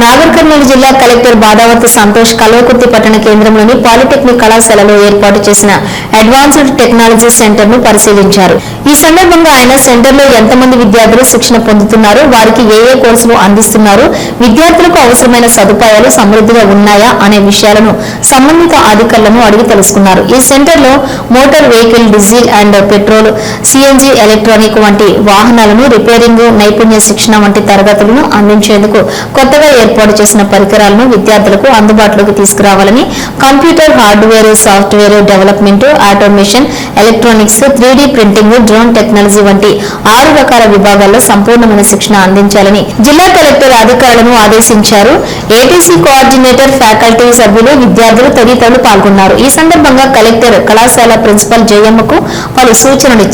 నాగర్ కర్నూలు జిల్లా కలెక్టర్ బాదావతి సంతోష్ కల్వకుర్తి పట్టణ కేంద్రంలోని పాలిటెక్నిక్ కళాశాలలో ఏర్పాటు చేసిన అడ్వాన్స్డ్ టెక్నాలజీ సెంటర్ను పరిశీలించారు. ఈ సందర్భంగా ఆయన సెంటర్లో ఎంతమంది విద్యార్థులు శిక్షణ పొందుతున్నారు వారికి ఏ ఏ కోర్సులు అందిస్తున్నారు విద్యార్థులకు అవసరమైన సదుపాయాలు సమృద్ధిగా ఉన్నాయా అనే విషయాలను సంబంధిత అధికారులను అడిగి తెలుసుకున్నారు. ఈ సెంటర్లో motor vehicle diesel and petrol CNG electronic వంటి వాహనాలను రిపేరింగ్ నైపుణ్య శిక్షణ వంటి తరగతులను అందించేందుకు కొత్తగా ఏర్పాటు చేసిన పరికరాలను విద్యార్థులకు అందుబాటులోకి తీసుకురావాలని computer hardware software development automation electronics three printing drone technology వంటి ఆరు రకాల విభాగాల్లో సంపూర్ణమైన శిక్షణ అందించాలని జిల్లా కలెక్టర్ అధికారులను ఆదేశించారు. ఏటీసీ కోఆర్డినేటర్ ఫ్యాకల్టీ సభ్యులు విద్యార్థులు తదితరులు పాల్గొన్నారు. ఈ సందర్భంగా కలెక్టర్ కళాశాల ప్రిన్సిపల్ జయమ్మకు పలు సూచనలు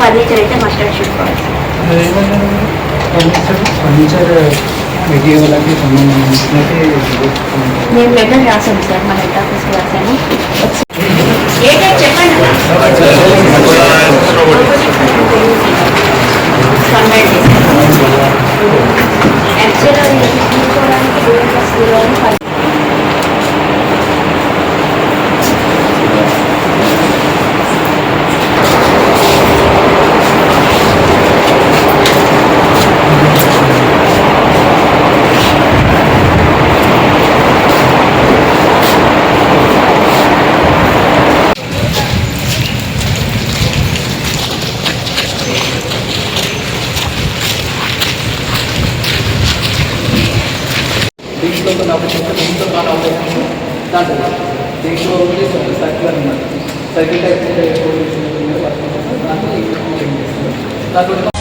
ఫర్నిచర్ అయితే మస్టర్డ్ షూట్ ఫర్నిచర్ ఫర్నిచర్ మెటీరియల్కి నేను లెటర్ సార్ హెడ్ ఆఫీస్కి ఏంటో చెప్పండి. దీంట్లో కొన్ని అవకాశం దీంట్లో చాలా అవకాశం దాంట్లో దీంట్లో ఒకటి సర్క్యులర్ అనమాట సర్క్యులర్ టైప్ దాంట్లో దాంట్లో